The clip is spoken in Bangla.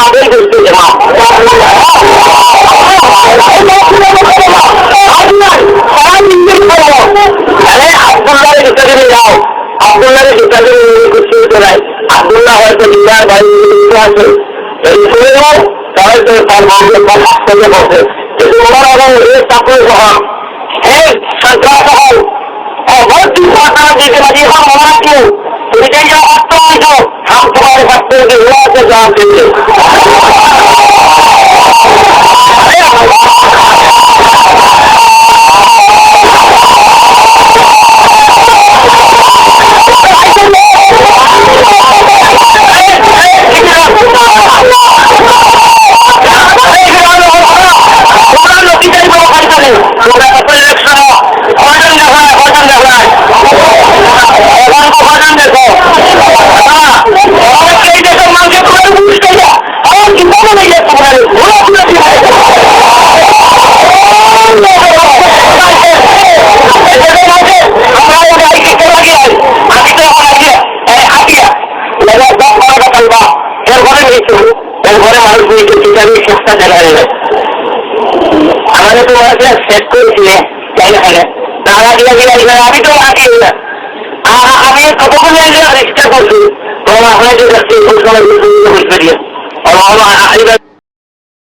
আগেই বলছে আব্দুল্লাহ ইত্যাদি যাও আব্দুল্লাহ ইত্যাদি করছে তোরাই আব্দুল্লাহ হয়তো নিজের ভাই আছে এই শুনেও তাহলে তার মাকে তার হাত থেকে বসে তোমার এবং এর চাকরি গ্রহণ এর সরকার গ্রহণ অভর্তি সরকার দিতে পারি এখন মনে রাখিও তুমি যে অর্থ হয়েছ হাম তোমার কাছ থেকে ওনাকে জবাব দিচ্ছে এরপরে মানুষ নিয়েছে চিটারি চেষ্টা দেখা যাবে আমাদের তো ওরা শেষ করেছিলে তাই না তারা দিয়ে এখানে আমি তো আগে না আমি কতক্ষণ রেজিস্টার করছি তোমার আপনাকে যাচ্ছি ওই সময় বুঝতে দিয়ে আমার